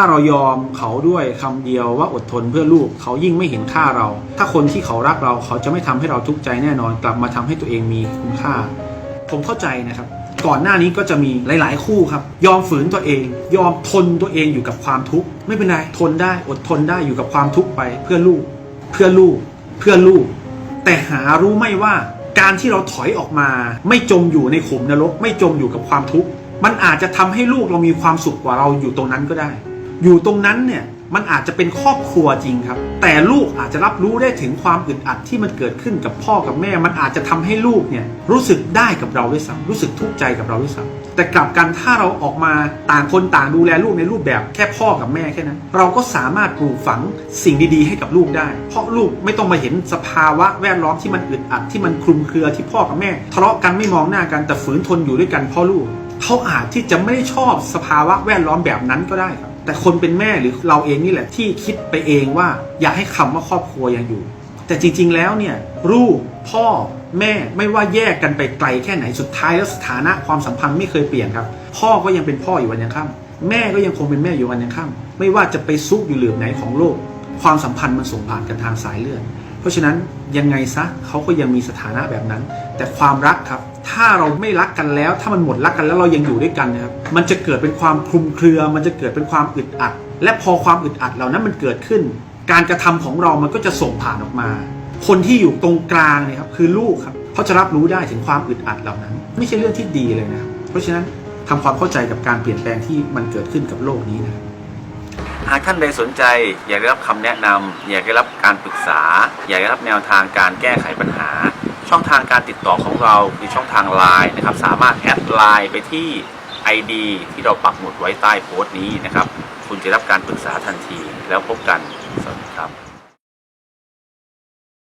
ถ้าเรายอมเขาด้วยคำเดียวว่าอดทนเพื่อลูกเขายิ่งไม่เห็นค่าเรา ถ้าคนที่เขารักเราเขาจะไม่ทำให้เราทุกข์ใจแน่นอน กลับมาทำให้ตัวเองมีคุณค่า ผมเข้าใจนะครับ ก่อนหน้านี้ก็จะมีหลาย ๆ คู่ครับ ยอมฝืนตัวเอง ยอมทนตัวเองอยู่กับความทุกข์ไม่เป็นไรทนได้อดทนได้อยู่กับความทุกข์ไป เพื่อลูก เพื่อลูก เพื่อลูก แต่หารู้ไหม่ว่าการที่เราถอยออกมา ไม่จมอยู่ในขุมนรก ไม่จมอยู่กับความทุกข์มันอาจจะทำให้ลูกเรามีความสุขกว่าเราอยู่ตรงนั้นก็ได้ อยู่ตรงนั้นเนี่ยมันอาจจะเป็นครอบครัวจริงครับ แต่ลูกอาจจะรับรู้ได้ถึงความอึดอัดที่มันเกิดขึ้นกับพ่อกับแม่ มันอาจจะทำให้ลูกเนี่ยรู้สึกได้กับเราด้วยซ้ำรู้สึกทุกข์ใจกับเราด้วยซ้ำแต่กลับกันถ้าเราออกมาต่างคนต่างดูแลลูกในรูปแบบแค่พ่อกับแม่แค่นั้นเราก็สามารถปลูกฝังสิ่งดีๆ ให้กับลูกได้ เพราะลูกไม่ต้องมาเห็นสภาวะแวดล้อมที่มันอึดอัดที่มันคลุมเครือที่พ่อกับแม่ทะเลาะกันไม่มองหน้ากันแต่ฝืนทนอยู่ด้วยกันพ่อลูกเขาอาจที่จะไม่ได้ชอบสภาวะแวดล้อมแบบนั้นก็ได้ครับ แต่คนเป็นแม่หรือเราเองนี่แหละที่คิดไปเองว่าอยากให้คำว่าครอบครัวยังอยู่ แต่จริง ๆ แล้วเนี่ยลูกพ่อแม่ไม่ว่าแยกกันไปไกลแค่ไหนสุดท้ายแล้วสถานะความสัมพันธ์ไม่เคยเปลี่ยนครับ พ่อก็ยังเป็นพ่ออยู่วันยังค่ำแม่ก็ยังคงเป็นแม่อยู่วันยังค่ำไม่ว่าจะไปซุกอยู่เหลือบไหนของโลก ความสัมพันธ์มันส่งผ่านกันทางสายเลือดเพราะฉะนั้นยังไงซะเขาก็ยังมีสถานะแบบนั้น แต่ความรักครับ ถ้าเราไม่รักกันแล้ว ถ้ามันหมดรักกันแล้วเรายังอยู่ด้วยกันนะครับมันจะเกิดเป็นความคลุมเครือ มันจะเกิดเป็นความอึดอัด และพอความอึดอัดเหล่านั้นมันเกิดขึ้น การกระทำของเรามันก็จะส่งผ่านออกมา คนที่อยู่ตรงกลางเนี่ยครับคือลูกครับเขาจะรับรู้ได้ถึงความอึดอัดเหล่านั้น ไม่ใช่เรื่องที่ดีเลยนะเพราะฉะนั้นทำความเข้าใจกับการเปลี่ยนแปลงที่มันเกิดขึ้นกับโลกนี้นะหากท่านใดสนใจ อยากได้รับคำแนะนำอยากได้รับการปรึกษา อยากได้รับแนวทางการแก้ไขปัญหา ช่องทางการติดต่อของเราคือช่องทางไลน์นะครับ สามารถแอดไลน์ไปที่ ID ที่เราปักหมุดไว้ใต้โพสต์นี้นะครับ คุณจะรับการปรึกษาทันทีแล้วพบกัน สวัสดีครับ